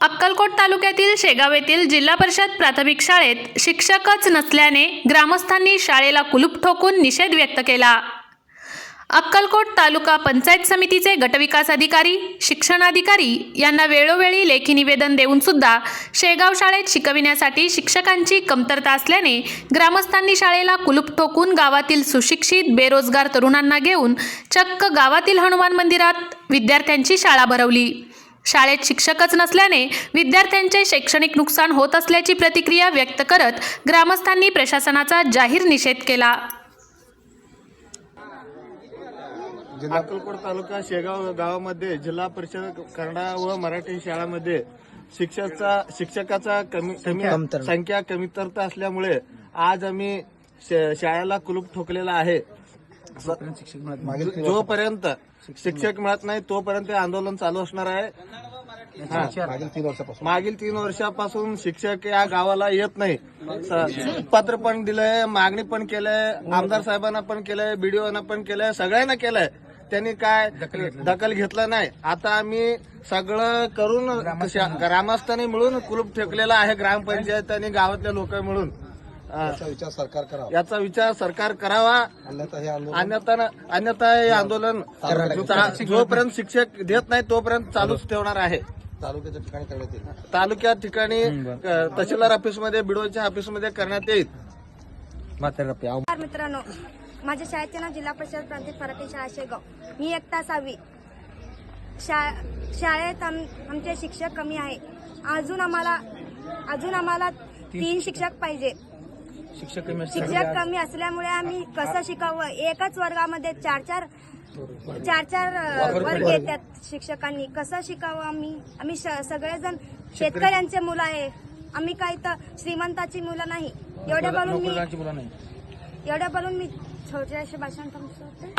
अक्कलकोट तालुक्यातील शेगाव येथील जिल्हा परिषद प्राथमिक शाळेत शिक्षकच नसल्याने ग्रामस्थांनी शाळेला कुलूप ठोकून निषेध व्यक्त केला. अक्कलकोट तालुका पंचायत समितीचे गटविकास अधिकारी शिक्षणाधिकारी यांना वेळोवेळी लेखी निवेदन देऊन सुद्धा शेगाव शाळेत शिकविण्यासाठी शिक्षकांची कमतरता असल्याने ग्रामस्थांनी शाळेला कुलूप ठोकून गावातील सुशिक्षित बेरोजगार तरुणांना घेऊन चक्क गावातील हनुमान मंदिरात विद्यार्थ्यांची शाळा भरवली. शाळेत शिक्षकच नसल्याने विद्यार्थ्यांचे शैक्षणिक नुकसान होत असल्याची प्रतिक्रिया व्यक्त करत ग्रामस्थांनी प्रशासनाचा जाहीर निषेध केला. अक्कलकोट तालुका शेगाव गावामध्ये जिल्हा परिषद कन्नडा व मराठी शाळांमध्ये शिक्षकाचा शिक्षकाचा कमी कमी संख्या कमीतरता असल्यामुळे आज आम्ही श- शाळेला कुलूप ठोकलेला आहे. जोपर्यंत शिक्षक मिळत नाही. तोपर्यंत हे आंदोलन चालू असणार आहे. मागील तीन वर्षापासून. शिक्षक या गावाला येत नाही. पत्र पण दिलंय मागणी पण केलंय आमदार साहेबांना पण केलंय बीडीओना पण केलंय सगळ्यांना केलंय. त्यांनी काय दखल घेतलं. नाही. आता आम्ही सगळं करून शा- ग्रामस्थांनी मिळून कुलूप ठेकलेला आहे ग्रामपंचायत आणि गावातले लोक मिळून. याचा विचार सरकार करावा. याचा विचार सरकार करावा. अन्यथा हे आंदोलन अन्यथा अन्यथा हे आंदोलन चा- जोपर्यंत शिक्षक देत नाही तोपर्यंत चालूच ठेवणार आहे. तालुक्याच्या ठिकाणी करण्यात येईल. तालुक्या ठिकाणी तहसीलदार ऑफिसमध्ये बिडोच्या ऑफिसमध्ये करण्यात येईल. मित्रांनो. माझ्या शाळेचे नाव जिल्हा परिषद प्रांतिक मराठी शाळा शेगाव. मी एक तास हवी शा शाळेत आम आमचे शिक्षक कमी आहे. अजून आम्हाला अजून आम्हाला तीन शिक्षक पाहिजे. शिक्षक कमी असल्यामुळे आम्ही कसं शिकावं? एकाच वर्गामध्ये चार चार चार चार वर्ग येतात शिक्षकांनी. कसं शिकावं आम्ही? आम्ही सगळेजण शेतकऱ्यांचे मुलं आहे. आम्ही काही तर श्रीमंताची मुलं नाही. एवढ्या बोलून मी एवढ्या बोलून मी छोटे असे भाषण थांबवते